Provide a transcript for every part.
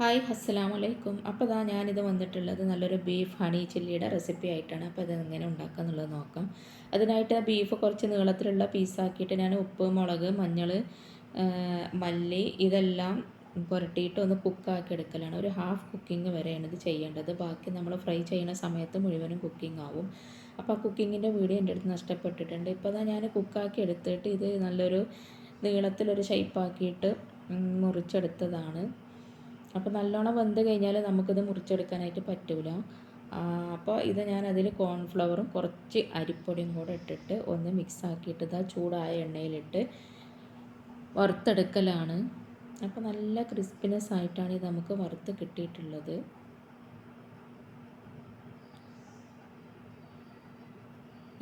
Hi അസ്സലാമു അലൈക്കും. അപ്പോൾ ഇതാ ഞാനിത് വന്നിട്ടുള്ളത് നല്ലൊരു ബീഫ് ഹണി ചില്ലിയുടെ റെസിപ്പി ആയിട്ടാണ്. അപ്പോൾ ഇത് എങ്ങനെ ഉണ്ടാക്കുക എന്നുള്ളത് നോക്കാം. അതിനായിട്ട് ബീഫ് കുറച്ച് നീളത്തിലുള്ള പീസാക്കിയിട്ട് ഞാൻ ഉപ്പ് മുളക് മഞ്ഞൾ മല്ലി ഇതെല്ലാം പുരട്ടിയിട്ട് ഒന്ന് കുക്കാക്കി എടുക്കലാണ്. ഒരു ഹാഫ് കുക്കിംഗ് വരെയാണ് ഇത് ചെയ്യേണ്ടത്. ബാക്കി നമ്മൾ ഫ്രൈ ചെയ്യുന്ന സമയത്ത് മുഴുവനും കുക്കിംഗ് ആവും. അപ്പോൾ ആ കുക്കിങ്ങിന്റെ വീഡിയോ എന്റെ അടുത്ത് നഷ്ടപ്പെട്ടിട്ടുണ്ട്. ഇപ്പോൾ അതാ ഞാൻ കുക്കാക്കി എടുത്തിട്ട് ഇത് നല്ലൊരു നീളത്തിലൊരു ഷേപ്പാക്കിയിട്ട് മുറിച്ചെടുത്തതാണ്. അപ്പോൾ നല്ലോണം വെന്ത് കഴിഞ്ഞാൽ നമുക്കിത് മുറിച്ചെടുക്കാനായിട്ട് പറ്റില്ല അപ്പോൾ ഇത് ഞാൻ കോൺഫ്ലവറും കുറച്ച് അരിപ്പൊടിയും കൂടെ ഇട്ടിട്ട് ഒന്ന് മിക്സ് ആക്കിയിട്ട് ഇതാ ചൂടായ എണ്ണയിലിട്ട് വറുത്തെടുക്കലാണ്. അപ്പോൾ നല്ല ക്രിസ്പിനെസ് ആയിട്ടാണ് ഇത് നമുക്ക് വറുത്ത് കിട്ടിയിട്ടുള്ളത്.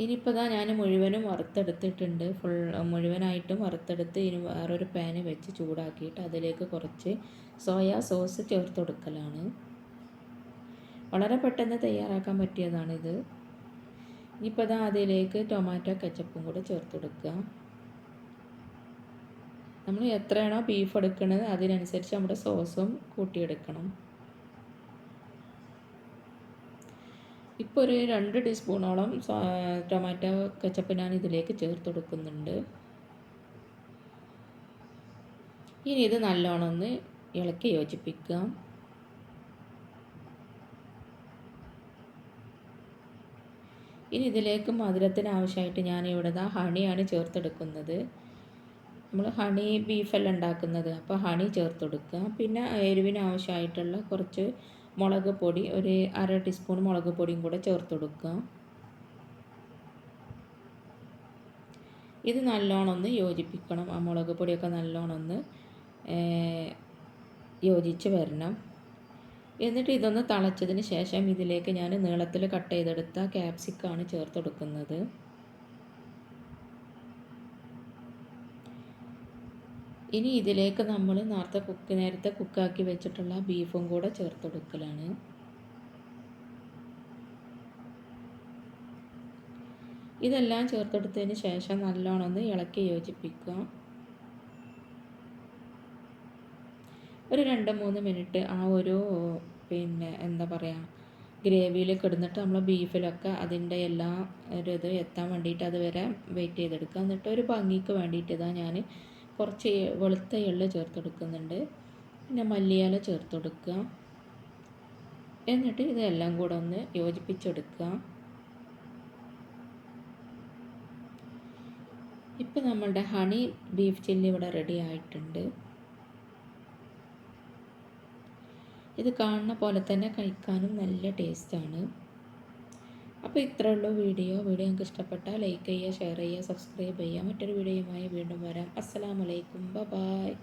ഇനിയിപ്പോൾ ഇതാ ഞാൻ മുഴുവനും വറുത്തെടുത്തിട്ടുണ്ട്. ഫുൾ മുഴുവനായിട്ടും വറുത്തെടുത്ത് ഇനി വേറൊരു പാന് വെച്ച് ചൂടാക്കിയിട്ട് അതിലേക്ക് കുറച്ച് സോയാ സോസ് ചേർത്ത് കൊടുക്കലാണ്. വളരെ പെട്ടെന്ന് തയ്യാറാക്കാൻ പറ്റിയതാണിത്. ഇനിയിപ്പോൾ ഇതാ അതിലേക്ക് ടൊമാറ്റോ കെച്ചപ്പും കൂടെ ചേർത്ത് കൊടുക്കുക. നമ്മൾ എത്രയാണോ ബീഫ് എടുക്കുന്നത് അതിനനുസരിച്ച് നമ്മുടെ സോസും കൂട്ടിയെടുക്കണം. ഇപ്പോൾ ഒരു രണ്ട് ടീസ്പൂണോളം ടൊമാറ്റോ കെച്ചപ്പ് ഞാൻ ഇതിലേക്ക് ചേർത്ത് കൊടുക്കുന്നുണ്ട്. ഇനി ഇത് നല്ലോണം ഒന്ന് ഇളക്കി യോജിപ്പിക്കാം. ഇനി ഇതിലേക്ക് മധുരത്തിന് ആവശ്യമായിട്ട് ഞാൻ ഇവിടെ ദാ ഹണിയാണ് ചേർത്തെടുക്കുന്നത്. നമ്മൾ ഹണി ബീഫെല്ലാം ഉണ്ടാക്കുന്നത് അപ്പോൾ ഹണി ചേർത്ത് കൊടുക്കുക പിന്നെ എരിവിന് ആവശ്യമായിട്ടുള്ള കുറച്ച് മുളക് പൊടി ഒരു അര ടീസ്പൂൺ മുളക് പൊടിയും കൂടെ ചേർത്ത് കൊടുക്കുക. ഇത് നല്ലോണം ഒന്ന് യോജിപ്പിക്കണം. ആ മുളക് പൊടിയൊക്കെ നല്ലോണം ഒന്ന് യോജിച്ച് വരണം. എന്നിട്ട് ഇതൊന്ന് തിളച്ചതിന് ശേഷം ഇതിലേക്ക് ഞാൻ നീളത്തിൽ കട്ട് ചെയ്തെടുത്ത ക്യാപ്സിക്കാണ് ചേർത്ത് കൊടുക്കുന്നത്. ഇനി ഇതിലേക്ക് നമ്മൾ നേരത്തെ കുക്ക് നേരത്തെ കുക്കാക്കി വെച്ചിട്ടുള്ള ബീഫും കൂടെ ചേർത്ത് കൊടുക്കലാണ് ഇതെല്ലാം ചേർത്തെടുത്തതിന് ശേഷം നല്ലോണം ഒന്ന് ഇളക്കി യോജിപ്പിക്കുക. ഒരു രണ്ട് മൂന്ന് മിനിറ്റ് ആ ഒരു പിന്നെ എന്താ പറയുക ഗ്രേവിയിൽ കിടന്നിട്ട് നമ്മൾ ബീഫിലൊക്കെ അതിന്റെ എല്ലാ ഒരു ഇത് എത്താൻ വേണ്ടിയിട്ട് അതുവരെ വെയിറ്റ് ചെയ്തെടുക്കുക. എന്നിട്ട് ഒരു ഭംഗിക്ക് വേണ്ടിയിട്ട് ഇതാ ഞാൻ കുറച്ച് വെളുത്ത എള്ള് ചേർത്ത് കൊടുക്കുന്നുണ്ട് പിന്നെ മല്ലിയില ചേർത്ത് കൊടുക്കുക എന്നിട്ട് ഇതെല്ലാം കൂടെ ഒന്ന് യോജിപ്പിച്ചെടുക്കുക. ഇപ്പം നമ്മളുടെ ഹണി ബീഫ് ചില്ലി ഇവിടെ റെഡി ആയിട്ടുണ്ട്. ഇത് കാണുന്ന പോലെ തന്നെ കഴിക്കാനും നല്ല ടേസ്റ്റാണ് അപ്പോൾ ഇത്രേ ഉള്ളൂ വീഡിയോ. വീഡിയോ നിങ്ങൾക്ക് ഇഷ്ടപ്പെട്ടാൽ ലൈക്ക് ചെയ്യുക ഷെയർ ചെയ്യുക സബ്സ്ക്രൈബ് ചെയ്യുക. മറ്റൊരു വീഡിയോയുമായി വീണ്ടും വരാം. അസ്സാം ബ ബായ്